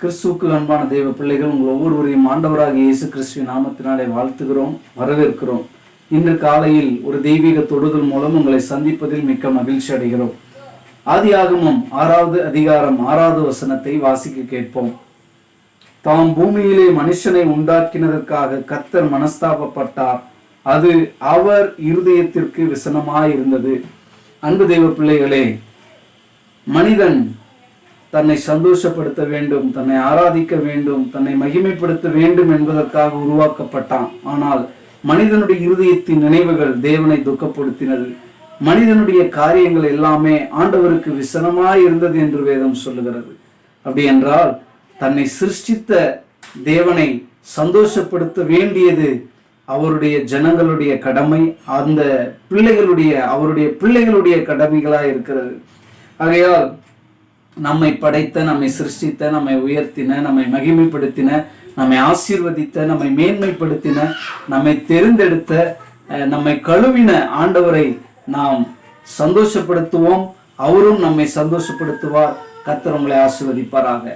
கிறிஸ்துக்கு அன்பான தெய்வ பிள்ளைகள் உங்கள் ஒவ்வொருவரையும் ஆண்டவராக இயேசு கிறிஸ்துவின் நாமத்தினாலே வாழ்த்துகிறோம் வரவேற்கிறோம். இன்று காலையில் ஒரு தெய்வீக தொடுதல் மூலம் உங்களை சந்திப்பதில் மிக்க மகிழ்ச்சி அடைகிறோம். ஆதியாகமும் ஆறாவது அதிகாரம் ஆறாவது வசனத்தை வாசிக்க கேட்போம். தாம் பூமியிலே மனுஷனை உண்டாக்கினதற்காக கத்தர் மனஸ்தாபப்பட்டார். அது அவர் இருதயத்திற்கு விசனமாயிருந்தது. அன்பு தெய்வ பிள்ளைகளே மனிதன் தன்னை சந்தோஷப்படுத்த வேண்டும் தன்னை ஆராதிக்க வேண்டும் தன்னை மகிமைப்படுத்த வேண்டும் என்பதற்காக உருவாக்கப்பட்டான். ஆனால் மனிதனுடைய இருதயத்தின் நினைவுகள் தேவனை துக்கப்படுத்தினது. மனிதனுடைய காரியங்கள் எல்லாமே ஆண்டவருக்கு விசனமாய் இருந்தது என்று வேதம் சொல்லுகிறது. அப்படி என்றால் தன்னை சிருஷ்டித்த தேவனை சந்தோஷப்படுத்த வேண்டியது அவருடைய ஜனங்களுடைய கடமை அந்த பிள்ளைகளுடைய அவருடைய பிள்ளைகளுடைய கடமைகளாக இருக்கிறது. ஆகையால் நம்மை படைத்த நம்மை சிருஷ்டித்த நம்மை உயர்த்தின நம்மை மகிமைப்படுத்தின நம்மை ஆசீர்வதித்த நம்மை மேன்மைப்படுத்தின நம்மை தெரிந்தெடுத்த நம்மை கழுவின ஆண்டவரை நாம் சந்தோஷப்படுத்துவோம். அவரும் நம்மை சந்தோஷப்படுத்துவார். கர்த்தர் உங்களை ஆசீர்வதிப்பாராக.